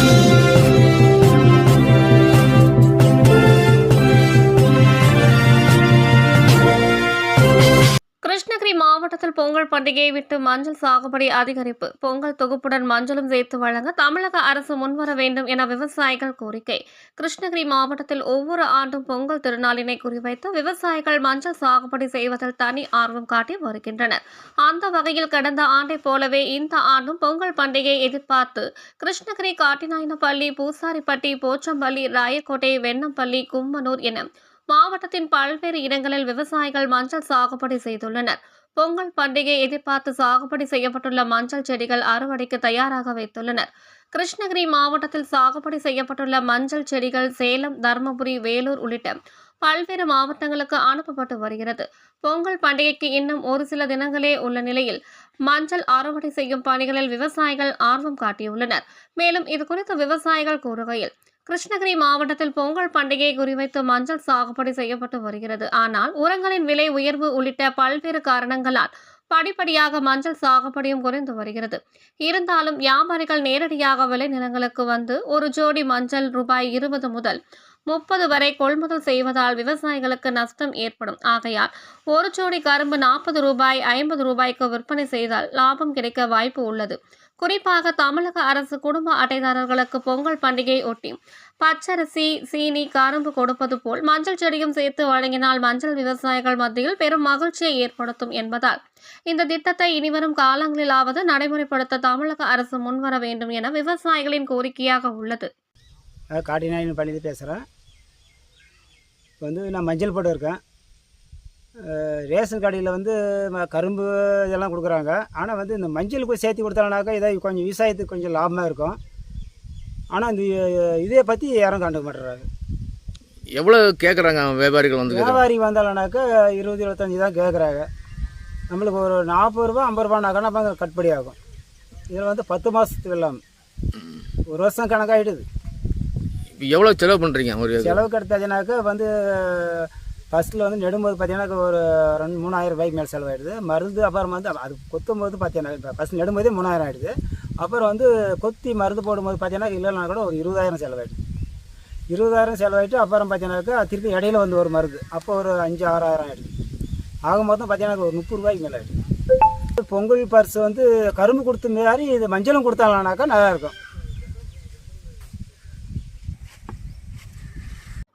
கிருஷ்ணகிரி பொங்கல் பண்டிகையை விட்டு மஞ்சள் சாகுபடி அதிகரிப்பு. பொங்கல் தொகுப்புடன் மஞ்சளும் சேர்த்து வழங்க தமிழக அரசு முன்வர வேண்டும் என விவசாயிகள் கோரிக்கை. கிருஷ்ணகிரி மாவட்டத்தில் ஒவ்வொரு ஆண்டும் பொங்கல் திருநாளினை குறிவைத்து விவசாயிகள் மஞ்சள் சாகுபடி செய்வதில் தனி ஆர்வம் காட்டி வருகின்றனர். அந்த வகையில் கடந்த ஆண்டைப் போலவே இந்த ஆண்டும் பொங்கல் பண்டிகையை எதிர்பார்த்து கிருஷ்ணகிரி காட்டிநாயனப்பள்ளி பூசாரிப்பட்டி போச்சம்பள்ளி ராயக்கோட்டை வெண்ணம்பள்ளி கும்மனூர் என மாவட்டத்தின் பல்வேறு இடங்களில் விவசாயிகள் மஞ்சள் சாகுபடி செய்துள்ளனர். பொங்கல் பண்டிகையை எதிர்பார்த்து சாகுபடி செய்யப்பட்டுள்ள மஞ்சள் செடிகள் அறுவடைக்கு தயாராக வைத்துள்ளனர். கிருஷ்ணகிரி மாவட்டத்தில் சாகுபடி செய்யப்பட்டுள்ள மஞ்சள் செடிகள் சேலம் தருமபுரி வேலூர் உள்ளிட்ட பல்வேறு மாவட்டங்களுக்கு அனுப்பப்பட்டு வருகிறது. பொங்கல் பண்டிகைக்கு இன்னும் ஒரு சில தினங்களே உள்ள நிலையில் மஞ்சள் அறுவடை செய்யும் பணிகளில் விவசாயிகள் ஆர்வம் காட்டியுள்ளனர். மேலும் இது குறித்து விவசாயிகள் கூறுகையில் கிருஷ்ணகிரி மாவட்டத்தில் பொங்கல் பண்டிகையை குறிவைத்து மஞ்சள் சாகுபடி செய்யப்பட்டு வருகிறது. ஆனால் உரங்களின் விலை உயர்வு உள்ளிட்ட பல்வேறு காரணங்களால் படிப்படியாக மஞ்சள் சாகுபடியும் குறைந்து வருகிறது. இருந்தாலும் வியாபாரிகள் நேரடியாக விளைநிலங்களுக்கு வந்து ஒரு ஜோடி மஞ்சள் ரூபாய் இருபது முதல் முப்பது வரை கொள்முதல் செய்வதால் விவசாயிகளுக்கு நஷ்டம் ஏற்படும். ஆகையால் ஒரு ஜோடி கரும்பு நாற்பது ரூபாய் ஐம்பது ரூபாய்க்கு விற்பனை செய்தால் லாபம் கிடைக்க வாய்ப்பு உள்ளது. குறிப்பாக தமிழக அரசு குடும்ப அட்டைதாரர்களுக்கு பொங்கல் பண்டிகையை ஒட்டி பச்சரிசி சீனி கரும்பு கொடுப்பது போல் மஞ்சள் செடியும் சேர்த்து வழங்கினால் மஞ்சள் விவசாயிகள் மத்தியில் பெரும் மகிழ்ச்சியை ஏற்படுத்தும் என்பதால் இந்த திட்டத்தை இனிவரும் காலங்களிலாவது நடைமுறைப்படுத்த தமிழக அரசு முன்வர வேண்டும் என விவசாயிகளின் கோரிக்கையாக உள்ளது. காட்டினாயின் பள்ளியில் பேசுகிறேன் இப்போ வந்து நான் மஞ்சள் போட்டு இருக்கேன். ரேஷன் கடையில் வந்து கரும்பு இதெல்லாம் கொடுக்குறாங்க. ஆனால் வந்து இந்த மஞ்சள் போய் சேர்த்து கொடுத்தாங்கனாக்கா இதை கொஞ்சம் விவசாயத்துக்கு கொஞ்சம் லாபமாக இருக்கும். ஆனால் இந்த இதை பற்றி யாரும் கண்டுக்க மாட்டுறாங்க. எவ்வளோ கேட்குறாங்க வியாபாரிகள் வந்து? வியாபாரி வந்தாலனாக்கா இருபது இருபத்தஞ்சி தான் கேட்குறாங்க நம்மளுக்கு ஒரு நாற்பது ரூபா ஐம்பது ரூபானாக்கா நம்ம கட்டுப்படி ஆகும். இதில் வந்து பத்து மாதத்துக்கு இல்லாமல் ஒரு வருஷம் கணக்காயிடுது. இப்போ எவ்வளோ செலவு பண்ணுறீங்க ஒரு செலவு செலவுக்கு வந்து ஃபஸ்ட்டில் வந்து நெடும்போது பார்த்தீங்கன்னா ஒரு ரெண்டு மூணாயிரம் ரூபாய்க்கு மேலே செலவாயிடுது. மருந்து அப்புறம் வந்து அது கொத்தும் போது பார்த்தீங்கன்னா இப்போ ஃபஸ்ட் நெடும்போதே மூணாயிரம் ஆயிடுது. அப்புறம் வந்து கொத்தி மருந்து போடும்போது பார்த்தீங்கன்னா இல்லைன்னா கூட ஒரு இருபதாயிரம் செலவாயிடுது. இருபதாயிரம் செலவாயிட்டு அப்புறம் பார்த்தீங்கன்னாக்கா திருப்பி இடையில வந்து ஒரு மருந்து. அப்போ ஒரு அஞ்சு ஆறாயிரம் ஆகிடுது ஆக மொத்தம் பார்த்தீங்கன்னா ஒரு முப்பது ரூபாய்க்கு மேலே ஆகிடுது பொங்கல் பரிசு வந்து கரும்பு கொடுத்த மாதிரி இது மஞ்சளும் கொடுத்தாங்கனாக்கா நல்லாயிருக்கும்